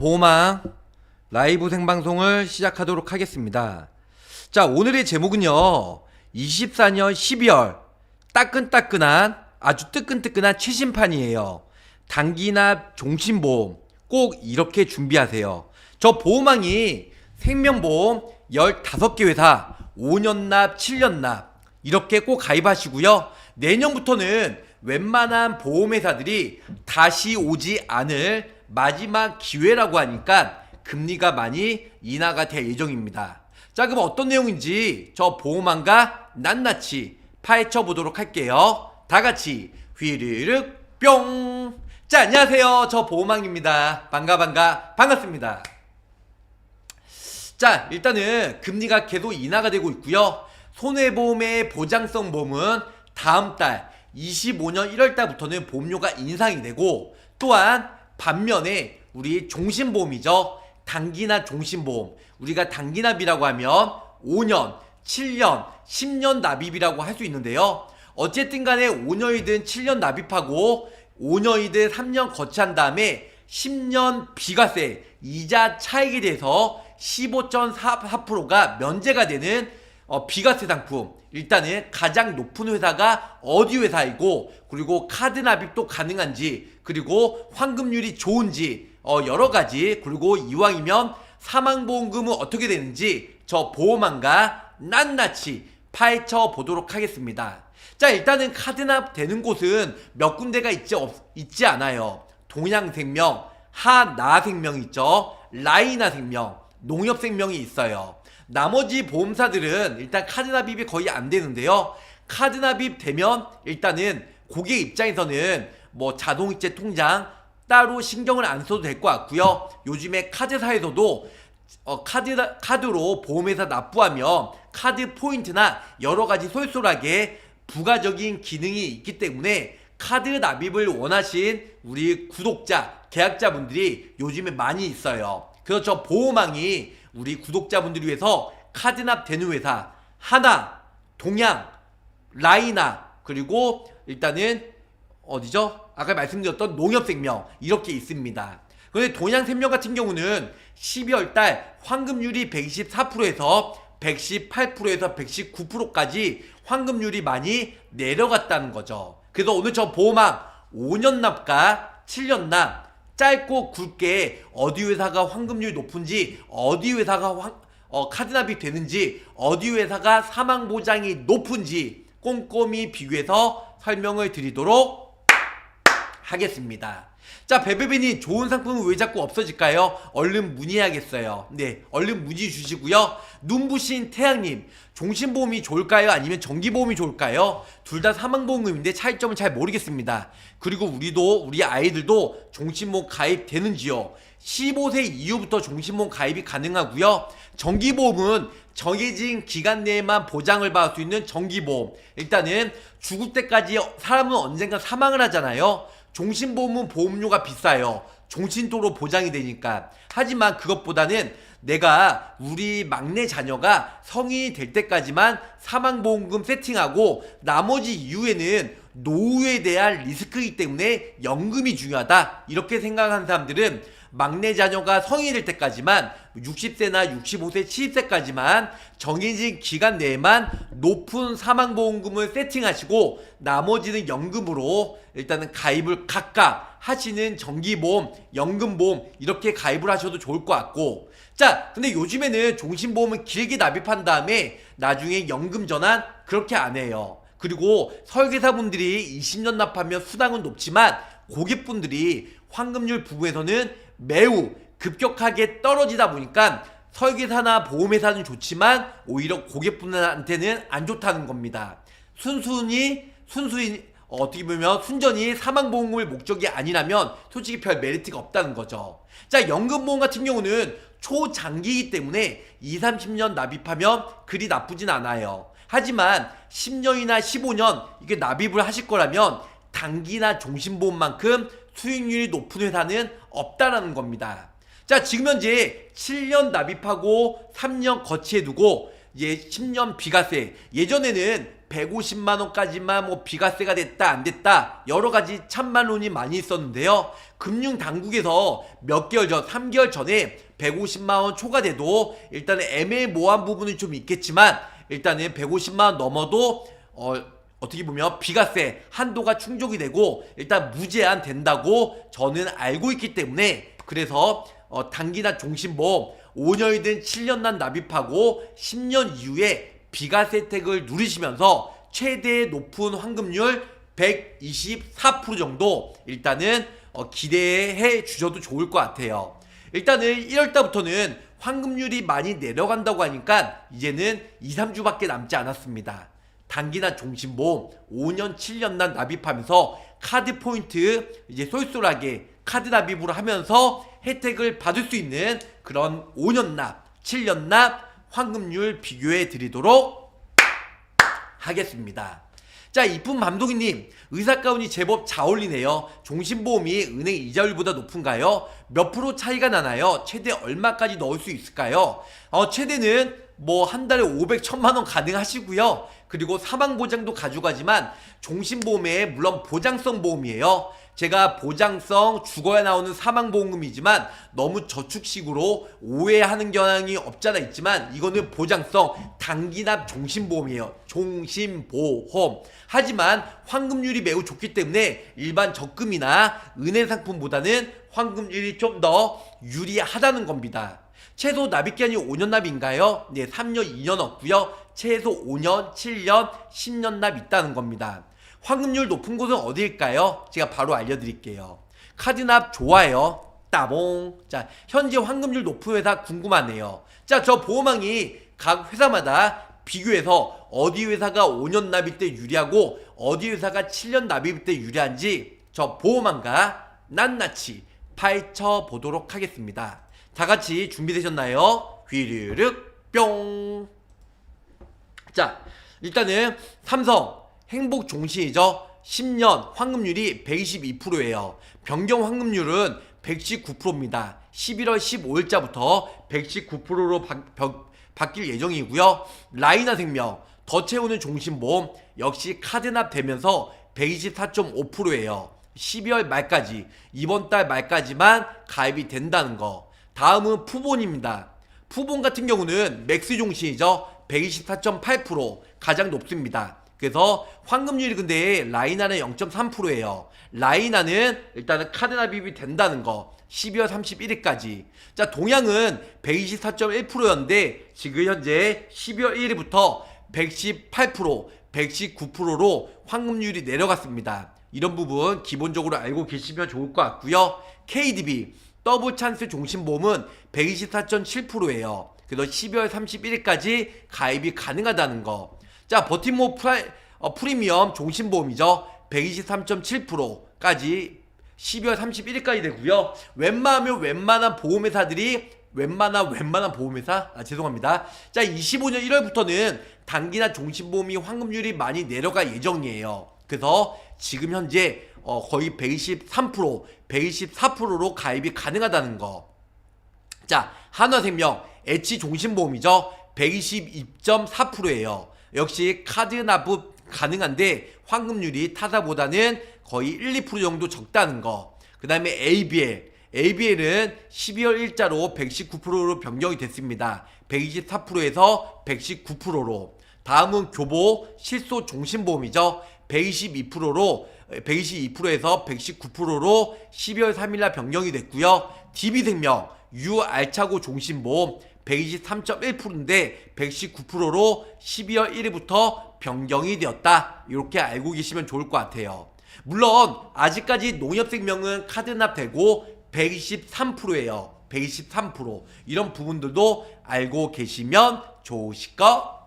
보호망 라이브 생방송을 시작하도록 하겠습니다. 자, 오늘의 제목은요. 24년 12월 따끈따끈한 아주 뜨끈뜨끈한 최신판이에요. 단기납 종신보험 꼭 이렇게 준비하세요. 저 보호망이 생명보험 15개 회사 5년납, 7년납 이렇게 꼭 가입하시고요. 내년부터는 웬만한 보험회사들이 다시 오지 않을 마지막 기회라고 하니까 금리가 많이 인하가 될 예정입니다. 자, 그럼 어떤 내용인지 저 보험왕과 낱낱이 파헤쳐 보도록 할게요. 다 같이 휘르륵 뿅! 자, 안녕하세요. 저 보험왕입니다. 반가, 반가, 반갑습니다. 자, 일단은 금리가 계속 인하가 되고 있고요. 손해보험의 보장성 보험은 다음 달 25년 1월 달부터는 보험료가 인상이 되고 또한 반면에 우리 종신보험이죠. 단기납 종신보험. 우리가 단기납이라고 하면 5년, 7년, 10년 납입이라고 할 수 있는데요. 어쨌든 간에 5년이든 7년 납입하고 5년이든 3년 거치한 다음에 10년 비과세 이자 차익에 대해서 15.4%가 면제가 되는 어, 비과세 상품 일단은 가장 높은 회사가 어디 회사이고 그리고 카드 납입도 가능한지 그리고 환급률이 좋은지 어, 여러 가지 그리고 이왕이면 사망보험금은 어떻게 되는지 저 보험안과 낱낱이 파헤쳐 보도록 하겠습니다. 자 일단은 카드납 되는 곳은 몇 군데가 있지 없, 있지 않아요. 동양생명, 하나생명 있죠. 라이나생명, 농협생명이 있어요. 나머지 보험사들은 일단 카드 납입이 거의 안 되는데요. 카드 납입 되면 일단은 고객 입장에서는 뭐 자동이체 통장 따로 신경을 안 써도 될 것 같고요. 요즘에 카드사에서도 어, 카드, 카드로 보험회사 납부하면 카드 포인트나 여러 가지 쏠쏠하게 부가적인 기능이 있기 때문에 카드 납입을 원하신 우리 구독자, 계약자분들이 요즘에 많이 있어요. 그래서 저 보호망이 우리 구독자분들을 위해서 카드납 되는 회사 하나, 동양, 라이나 그리고 일단은 어디죠? 아까 말씀드렸던 농협생명 이렇게 있습니다. 그런데 동양생명 같은 경우는 12월 달 환급률이 124%에서 118%에서 119%까지 환급률이 많이 내려갔다는 거죠. 그래서 오늘 저 보호망 5년 납과 7년 납 짧고 굵게 어디 회사가 환급률이 높은지 어디 회사가 환, 어, 카드납이 되는지 어디 회사가 사망 보장이 높은지 꼼꼼히 비교해서 설명을 드리도록 하겠습니다. 자, 베베베님 좋은 상품은 왜 자꾸 없어질까요? 얼른 문의해야겠어요. 네, 얼른 문의 주시고요. 눈부신 태양님, 종신보험이 좋을까요? 아니면 정기보험이 좋을까요? 둘 다 사망보험금인데 차이점은 잘 모르겠습니다. 그리고 우리도, 우리 아이들도 종신보험 가입되는지요? 15세 이후부터 종신보험 가입이 가능하고요. 정기보험은 정해진 기간 내에만 보장을 받을 수 있는 정기보험. 일단은 죽을 때까지 사람은 언젠가 사망을 하잖아요. 종신보험은 보험료가 비싸요. 종신도로 보장이 되니까. 하지만 그것보다는 내가 우리 막내 자녀가 성인이 될 때까지만 사망보험금 세팅하고 나머지 이후에는 노후에 대한 리스크이기 때문에 연금이 중요하다. 이렇게 생각하는 사람들은 막내 자녀가 성인이 될 때까지만 60세나 65세, 70세까지만 정해진 기간 내에만 높은 사망보험금을 세팅하시고 나머지는 연금으로 일단은 가입을 각각 하시는 정기보험, 연금보험 이렇게 가입을 하셔도 좋을 것 같고 자 근데 요즘에는 종신보험은 길게 납입한 다음에 나중에 연금 전환 그렇게 안 해요. 그리고 설계사분들이 20년 납하면 수당은 높지만 고객분들이 환급률 부분에서는 매우 급격하게 떨어지다 보니까 설계사나 보험회사는 좋지만 오히려 고객분들한테는 안 좋다는 겁니다. 순순히 순수히 어, 어떻게 보면 순전히 사망보험을 목적이 아니라면 솔직히 별 메리트가 없다는 거죠. 자, 연금보험 같은 경우는 초장기이기 때문에 2, 30년 납입하면 그리 나쁘진 않아요. 하지만 10년이나 15년 이게 납입을 하실 거라면 단기나 종신보험만큼 수익률이 높은 회사는 없다라는 겁니다. 자, 지금 현재 7년 납입하고 3년 거치해 두고 이제 10년 비과세 예전에는 150만 원까지만 뭐 비과세가 됐다 안 됐다 여러 가지 참말론이 많이 있었는데요. 금융 당국에서 몇 개월 전 3개월 전에 150만 원 초과돼도 일단은 애매모호한 부분은 좀 있겠지만 일단은 150만 원 넘어도 어 어떻게 보면 비과세 한도가 충족이 되고 일단 무제한 된다고 저는 알고 있기 때문에 그래서 어, 단기나 종신보험 5년이든 7년 난 납입하고 10년 이후에 비과세 혜택을 누리시면서 최대 높은 환급률 124% 정도 일단은 어, 기대해 주셔도 좋을 것 같아요. 일단은 1월달부터는 환급률이 많이 내려간다고 하니까 이제는 2, 3주밖에 남지 않았습니다. 단기나 종신보험 5년, 7년 난 납입하면서 카드 포인트 이제 쏠쏠하게 카드 납입으로 하면서 혜택을 받을 수 있는 그런 5년 납, 7년 납 환급률 비교해 드리도록 하겠습니다. 자, 이쁜 감독님, 의사 가운이 제법 잘 어울리네요. 종신보험이 은행 이자율보다 높은가요? 몇 프로 차이가 나나요? 최대 얼마까지 넣을 수 있을까요? 어, 최대는 뭐 한 달에 500, 1000만 원 가능하시고요. 그리고 사망 보장도 가져가지만 종신보험에 물론 보장성 보험이에요. 제가 보장성 죽어야 나오는 사망보험금이지만 너무 저축식으로 오해하는 경향이 없잖아 있지만 이거는 보장성 단기납 종신보험이에요. 종신보험. 하지만 환급률이 매우 좋기 때문에 일반 적금이나 은행 상품보다는 환급률이 좀 더 유리하다는 겁니다. 최소 납입기한이 5년 납인가요? 네, 3년, 2년 없고요. 최소 5년, 7년, 10년 납 있다는 겁니다. 환급률 높은 곳은 어디일까요? 제가 바로 알려드릴게요. 카드납 좋아요. 따봉. 자, 현재 환급률 높은 회사 궁금하네요. 자, 저 보험왕이 각 회사마다 비교해서 어디 회사가 5년 납입 때 유리하고 어디 회사가 7년 납입 때 유리한지 저 보험왕과 낱낱이 파헤쳐 보도록 하겠습니다. 다 같이 준비되셨나요? 휘르륵 뿅. 자, 일단은 삼성 행복 종신이죠. 10년 환급률이 122%예요. 변경 환급률은 119%입니다. 11월 15일자부터 119%로 바, 뀔 예정이고요. 라이나 생명 더 채우는 종신보험 역시 카드납 되면서 124.5%예요. 12월 말까지 이번 달 말까지만 가입이 된다는 거. 다음은 푸본입니다. 푸본 같은 경우는 맥스 종신이죠. 124.8% 가장 높습니다. 그래서 환급률이 근데 라이나는 0.3%예요. 라이나는 일단은 카드 납입이 된다는 거. 12월 31일까지. 자, 동양은 124.1%였는데 지금 현재 12월 1일부터 118%, 119%로 환급률이 내려갔습니다. 이런 부분 기본적으로 알고 계시면 좋을 것 같고요. KDB 더블 찬스 종신보험은 124.7%예요. 그래서 12월 31일까지 가입이 가능하다는 거. 자, 버티모 프라, 어, 프리미엄 종신보험이죠. 123.7%까지 12월 31일까지 되고요. 웬만하면 웬만한 보험회사들이 웬만한 웬만한 보험회사 아 죄송합니다. 자 25년 1월부터는 단기나 종신보험이 환급률이 많이 내려갈 예정이에요. 그래서 지금 현재 어, 거의 123%, 124%로 가입이 가능하다는 거. 자 한화생명 H 종신보험이죠. 122.4%예요. 역시 카드 납입 가능한데 환급률이 타사보다는 거의 1, 2% 정도 적다는 거. 그 다음에 ABL. ABL은 12월 일자로 119%로 변경이 됐습니다. 124%에서 119%로. 다음은 교보 실소 종신보험이죠. 122%로 122%에서 119%로 12월 3일날 변경이 됐고요. DB생명 유알차고 종신보험 123.1%인데 119%로 12월 1일부터 변경이 되었다. 이렇게 알고 계시면 좋을 것 같아요. 물론 아직까지 농협생명은 카드 납되고 123%예요. 123% 이런 부분들도 알고 계시면 좋으실 것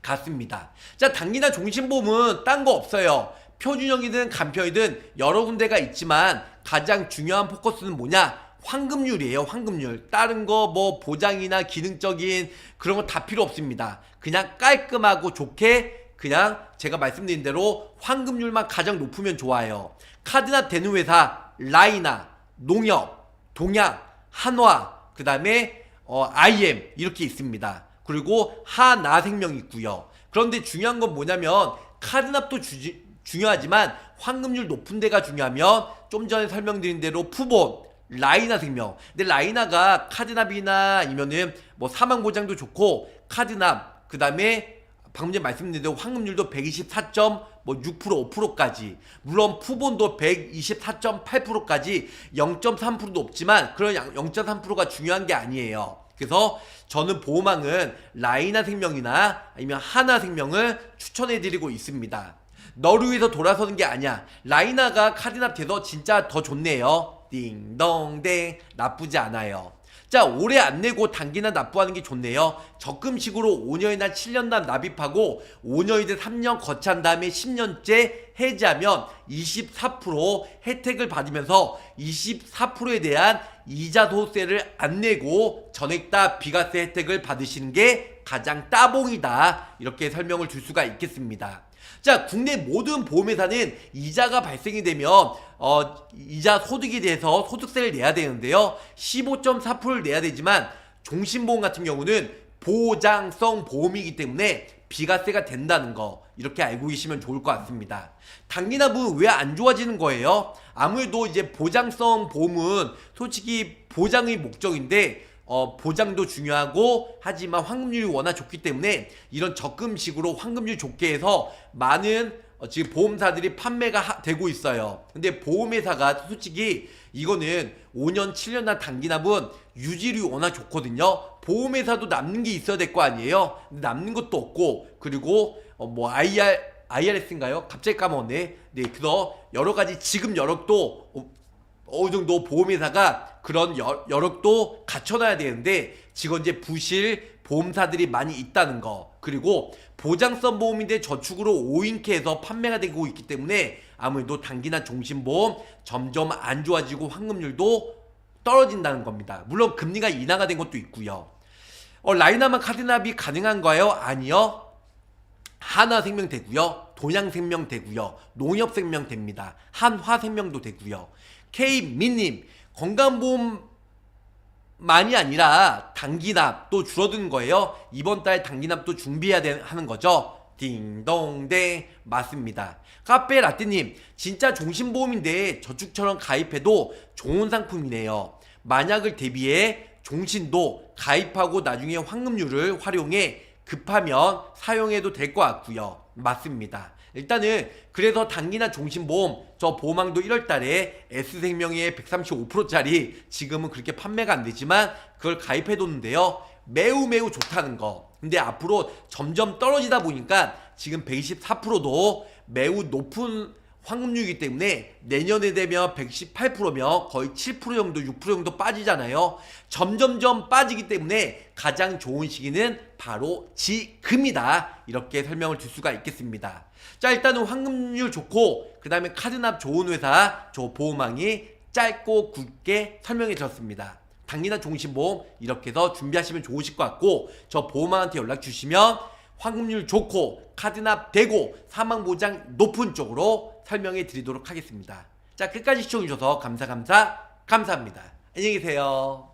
같습니다. 자, 단기나 종신보험은 딴 거 없어요. 표준형이든 간편이든 여러 군데가 있지만 가장 중요한 포커스는 뭐냐? 황금률이에요, 황금률. 다른 거 뭐 보장이나 기능적인 그런 거 다 필요 없습니다. 그냥 깔끔하고 좋게 그냥 제가 말씀드린 대로 황금률만 가장 높으면 좋아요. 카드납 되는 회사 라이나, 농협, 동양, 한화, 그 다음에 어, IM 이렇게 있습니다. 그리고 하나생명이 있고요. 그런데 중요한 건 뭐냐면 카드납도 주, 중요하지만 환급률 높은 데가 중요하면 좀 전에 설명드린 대로 푸본 라이나 생명. 근데 라이나가 카드납이나 아니면은 뭐 사망 보장도 좋고 카드납 그다음에 방금 전에 말씀드린 대로 환급률도 124.6% 5%까지 물론 푸본도 124.8%까지 0.3%도 없지만 그런 0.3%가 중요한 게 아니에요. 그래서 저는 보호망은 라이나 생명이나 아니면 하나 생명을 추천해 드리고 있습니다. 너를 위해서 돌아서는 게 아니야. 라이나가 카드납 돼서 진짜 더 좋네요. 띵동댕 나쁘지 않아요. 자 올해 안 내고 단기나 납부하는 게 좋네요. 적금식으로 5년이나 7년간 납입하고 5년이든 3년 거치한 다음에 10년째 해지하면 24% 혜택을 받으면서 24%에 대한 이자 소세를 안 내고 전액다 비과세 혜택을 받으시는 게 가장 따봉이다. 이렇게 설명을 줄 수가 있겠습니다. 자, 국내 모든 보험회사는 이자가 발생이 되면 어, 이자 소득에 대해서 소득세를 내야 되는데요. 15.4%를 내야 되지만 종신보험 같은 경우는 보장성 보험이기 때문에 비과세가 된다는 거 이렇게 알고 계시면 좋을 것 같습니다. 단기납은 왜안 좋아지는 거예요? 아무래도 이제 보장성 보험은 솔직히 보장의 목적인데 어, 보장도 중요하고 하지만 환급률이 워낙 좋기 때문에 이런 적금식으로 환급률 좋게 해서 많은 어, 지금 보험사들이 판매가 하- 되고 있어요. 근데 보험회사가 솔직히 이거는 5년, 7년간 단기납은 유지율이 워낙 좋거든요. 보험회사도 남는 게 있어야 될 거 아니에요. 남는 것도 없고 그리고 어, 뭐 IR IRS인가요? 갑자기 까먹었네. 네, 그래서 여러 가지 지급 여력도 어, 어느 정도 보험회사가 그런 여, 여력도 갖춰놔야 되는데 지금 이제 부실 보험사들이 많이 있다는 거 그리고 보장성 보험인데 저축으로 5인케해서 판매가 되고 있기 때문에 아무래도 단기나 종신보험 점점 안 좋아지고 환급률도 떨어진다는 겁니다. 물론 금리가 인하가 된 것도 있고요. 어, 라이나만 카드납이 가능한가요? 아니요. 한화생명 되고요. 동양생명 되고요. 농협생명 됩니다. 한화생명도 되고요. K민님 건강보험 만이 아니라 단기납도 줄어드는 거예요. 이번 달 단기납도 준비해야 되, 하는 거죠. 딩동댕 맞습니다. 카페 라떼님 진짜 종신보험인데 저축처럼 가입해도 좋은 상품이네요. 만약을 대비해 종신도 가입하고 나중에 환급률을 활용해 급하면 사용해도 될 것 같고요. 맞습니다. 일단은 그래서 단기나 종신보험 저 보험왕도 1월달에 S생명의 135%짜리 지금은 그렇게 판매가 안 되지만 그걸 가입해뒀는데요. 매우 매우 좋다는 거. 근데 앞으로 점점 떨어지다 보니까 지금 124%도 매우 높은 환급률이기 때문에 내년에 되면 118%면 거의 7% 정도, 6% 정도 빠지잖아요. 점점점 빠지기 때문에 가장 좋은 시기는 바로 지금이다. 이렇게 설명을 줄 수가 있겠습니다. 자, 일단은 환급률 좋고, 그 다음에 카드납 좋은 회사, 저 보험왕이 짧고 굵게 설명해 드렸습니다. 당리나 종신보험 이렇게 해서 준비하시면 좋으실 것 같고, 저 보험왕한테 연락 주시면 환급률 좋고 카드납 되고 사망보장 높은 쪽으로 설명해 드리도록 하겠습니다. 자 끝까지 시청해 주셔서 감사 감사 감사합니다. 안녕히 계세요.